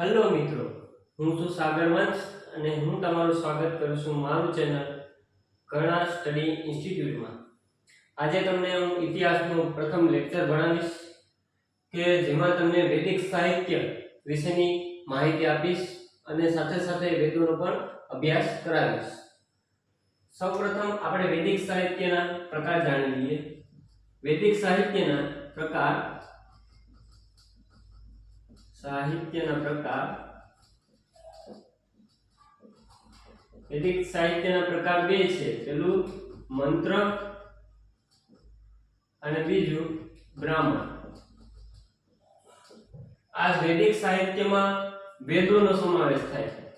Hello મિત્રો, હું છું સાગર વંશ અને હું તમારું સ્વાગત કરું છું મારું ચેનલ ઘણા સ્ટડી ઇન્સ્ટિટ્યૂટમાં. આજે તમને હું ઇતિહાસનું પ્રથમ લેક્ચર ભણાવીશ કે જેમાં તમને વૈદિક સાહિત્ય વિશેની માહિતી આપીશ અને સાથે સાથે વેદોનો પણ અભ્યાસ કરાવીશ. સૌપ્રથમ આપણે વૈદિક સાહિત્યના પ્રકાર જાણી લઈએ. વૈદિક સાહિત્યના પ્રકાર સાહિત્યના પ્રકાર. વૈદિક સાહિત્યના પ્રકાર બે છે. પેલું મંત્ર અને બીજું બ્રાહ્મણ. આ વૈદિક સાહિત્યમાં વેદોનો સમાવેશ થાય છે.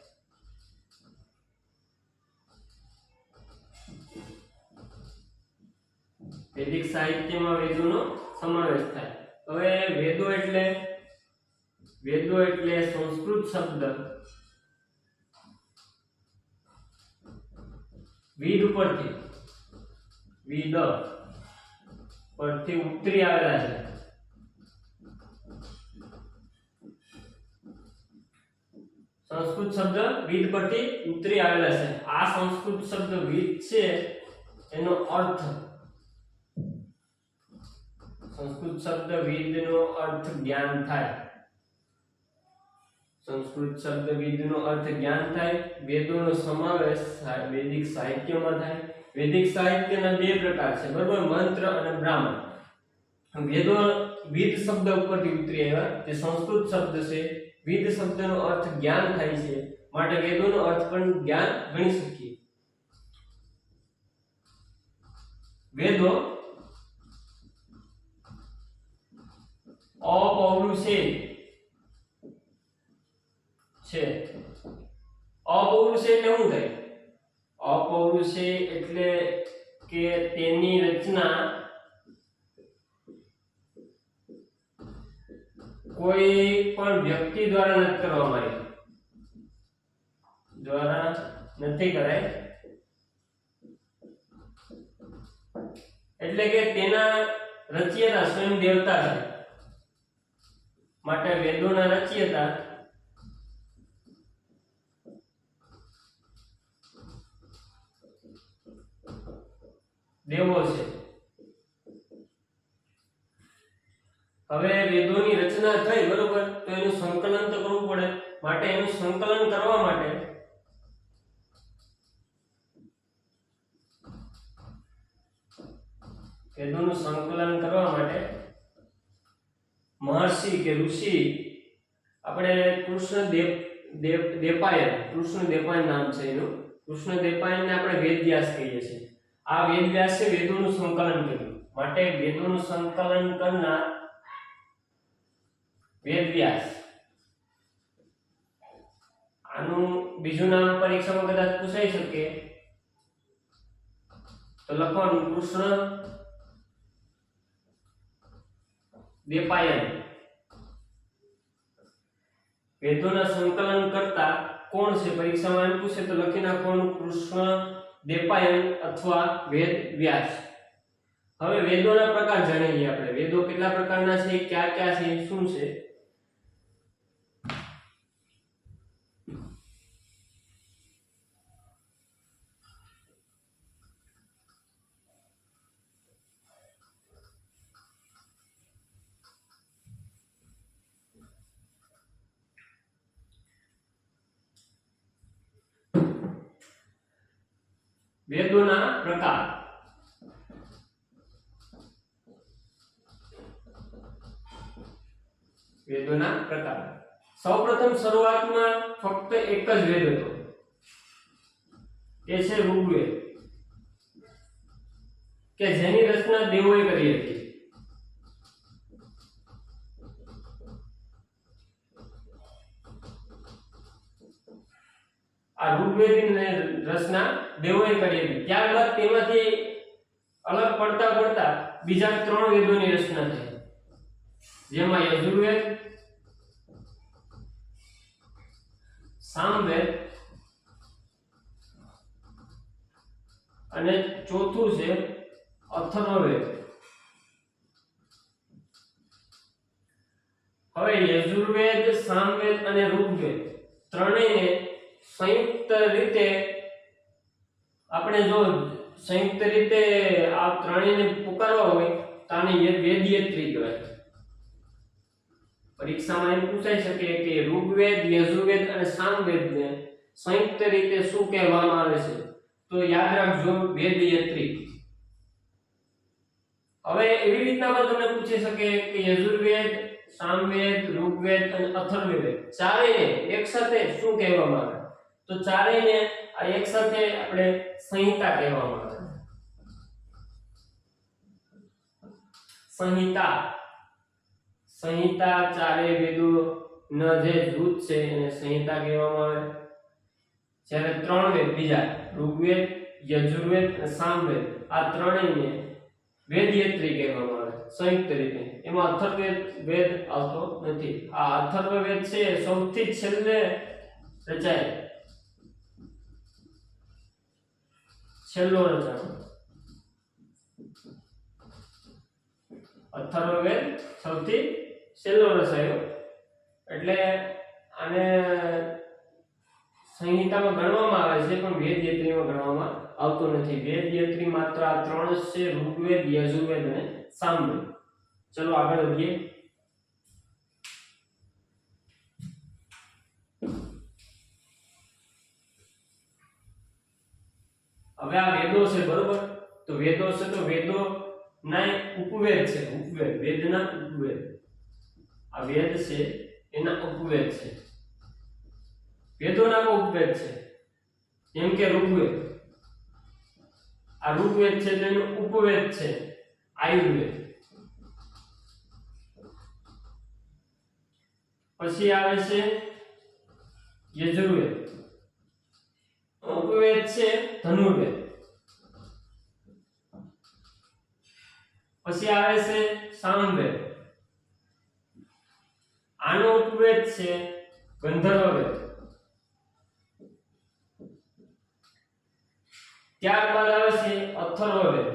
વૈદિક સાહિત્યમાં વેદોનો સમાવેશ થાય. હવે વેદો એટલે વેદો એટલે સંસ્કૃત શબ્દ. વિદ ઉપરથી. વિદ પરથી ઉતરી આવેલા છે. સંસ્કૃત શબ્દ વિદ પરથી ઉતરી આવેલા છે. આ સંસ્કૃત શબ્દ વિદ છે, એનો અર્થ. સંસ્કૃત શબ્દ વિદનો અર્થ જ્ઞાન થાય. સંસ્કૃત શબ્દ વેદનો અર્થ જ્ઞાન થાય, વેદોનો સમાવેશ વૈદિક સાહિત્યમાં થાય. વૈદિક સાહિત્યના બે પ્રકાર છે, બરાબર? મંત્ર અને બ્રાહ્મણ. વેદો વિદ શબ્દ ઉપરથી ઉતરી આવ્યા. તે સંસ્કૃત શબ્દ છે. વિદ શબ્દનો અર્થ જ્ઞાન થાય છે. માટે વેદોનો અર્થ પણ જ્ઞાન ગણી શકીએ. વેદો અપૌરુષે છે અપૌરુષે એટલે શું થાય અપૌરુષ એટલે કે તેની રચના કોઈ પણ વ્યક્તિ દ્વારા નથી કરવામાં આવી. દ્વારા નથી કરાય. એટલે કે તેના રચયિતા સ્વયં દેવતા છે. માટે વેદોના રચયિતા દેવો છે. હવે વેદોની રચના થઈ, બરોબર? તો એનું સંકલન તો કરવું પડે. માટે એનું સંકલન કરવા માટે વેદોનું સંકલન કરવા માટે મહર્ષિ કે ઋષિ આપણે કૃષ્ણ દેવ દેવ, દેપાયન, કૃષ્ણ દેપાયન નામ છે એનું. કૃષ્ણ દેપાયનને આપણે વેદવ્યાસ કહીએ છીએ. આ વેદવ્યાસે વેદોનું સંકલન કર્યું. માટે વેદોનું સંકલન કરનાર વેદવ્યાસ. આનું બીજું નામ પરીક્ષામાં કદાચ પૂછાઈ શકે. તો લખવાનું કૃષ્ણ દેપાયન. વેદોના સંકલન કરતા કોણ છે? પરીક્ષામાં એમ પૂછે તો લખી નાખવાનું કૃષ્ણ દેપાયન અથવા વેદ વ્યાસ. હવે વેદોના પ્રકાર જાણી લઈએ આપણે. વેદો કેટલા પ્રકારના છે, કયા કયા છે, શું છે? વેદોના પ્રકાર. વેદોના પ્રકાર. સૌપ્રથમ શરૂઆતમાં ફક્ત એક જ વેદ હતો. એ છે ઋગ્વેદ. કે જેની રચના દેવોએ કરી હતી. આ ઋગ્વેદની રચના દેવોએ કરેલી. ત્યારબાદ તેમાંથી અલગ પડતા પડતા બીજા ત્રણ વેદોની રચના થઈ. જેમાં યજુર્વેદ, સામવેદ અને ચોથું છે અથર્વવેદ. હવે યજુર્વેદ, સામવેદ અને ઋગ્વેદ ત્રણેયને સંયુક્ત રીતે આપણે જો સંયુક્ત રીતે આ ત્રણેયને પુકારવા હોય તો આને વેદયત્રી કહેવાય. પરીક્ષામાં એમ પૂછાઈ શકે કે ઋગ્વેદ, યજુર્વેદ અને સામવેદને સંયુક્ત રીતે શું કહેવામાં આવે છે? તો યાદ રાખજો વેદયત્રી હવે એવી રીતના પણ તમને પૂછી શકે કે યજુર્વેદ, સામવેદ, ઋગ્વેદ અને અથર્વવેદ ચારે એક સાથે શું કહેવામાં આવે? તો ચારેયને આ એક સાથે આપણે સંહિતા કહેવામાં આવે સંહિતા. સંહિતા ચારે વેદો ન જે જૂથ છે એને સંહિતા કહેવામાં આવે જ્યારે ત્રણ વેદ બીજા ઋગ્વેદ, યજુર્વેદ અને સામવેદ, આ ત્રણેયને વેદયત્રી કહેવામાં આવે સંયુક્ત રીતે. એમાં અથર્વવેદ વેદ આવતો નથી. આ અથર્વવેદ છે સૌથી છેલ્લે રચાય. છેલ્લો રચાયો અથર્વવેદ સૌથી છેલ્લો રચાયો એટલે આને સંહિતામાં ગણવામાં આવે છે, પણ વેદ યત્રીમાં ગણવામાં આવતો નથી. વેદ યત્રી માત્ર આ ત્રણ છે, ઋગ્વેદ, યજુર્વેદ અને સામવેદ. ચલો આગળ વધીએ. હવે આ વેદો છે, બરોબર? તો વેદો છે તો વેદો ના ઉપવેદ છે, ઉપવેદ, વેદના ઉપવેદ. આ વેદ છે, એના ઉપવેદ છે. વેદોના ઉપવેદ છે. જેમ કે ઋગ્વેદ. આ ઋગ્વેદ છે તેનો ઉપવેદ છે, આયુર્વેદ. પછી આવે છે યજુર્વેદ. ઉપવેદ છે? ધનુર્વેદ. પછી આવે છે સામવેદ આનો ઉપવેદ છે ગંધર્વવેદ. ત્યારબાદ આવે છે અથર્વવેદ.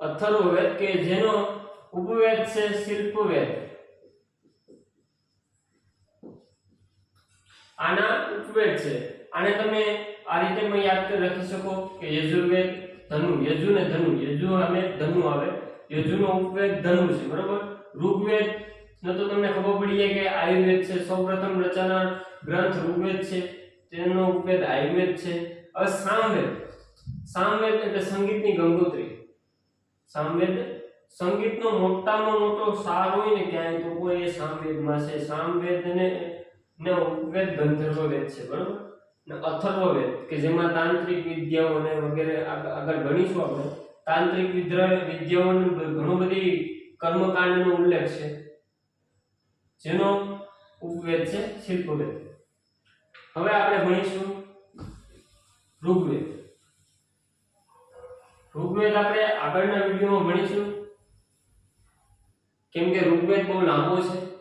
અથર્વવેદ કે જેનો ઉપવેદ છે શિલ્પવેદ. આના ઉપવેદ છે. આને તમે આ રીતે પણ યાદ કરી લખી શકો કે યજુર્વેદ ધનુ યજુ ને ધનુ યજુ અને ધનુ આવે. યજુનો ઉપવેદ ધનુ છે, બરોબર? ઋગ્વેદ, નો તો તમને ખબર પડી કે આયુર્વેદ છે, સૌપ્રથમ રચના ગ્રંથ ઋગ્વેદ છે, તેનો ઉપવેદ આયુર્વેદ છે. હવે સામવેદ. સામવેદ એટલે સંગીતની ગંગોત્રી. સામવેદ સંગીતનો મોટામાં મોટો સાર હોય ને ક્યાંય તો કોઈ સામવેદમાં છે. સામવેદને ને ઉપવેદ ગંધર્વવેદ છે, બરોબર? ને અથર્વવેદ, કે જેમાં તાંત્રિક વિદ્યાઓ અને વગેરે આગ- આગળ ભણીશું આપણે. તાંત્રિક વિદ્રા, વિદ્યાઓને ઘણો બધી કર્મકાંડનો ઉલ્લેખ છે. જેનો ઉપવેદ છે, શિલ્પવેદ. હવે આપણે ભણીશું ઋગ્વેદ. ઋગ્વેદ આપણે આગળના વિડીયોમાં ભણીશું. કેમ કે ઋગ્વેદ બહુ લાંબો છે.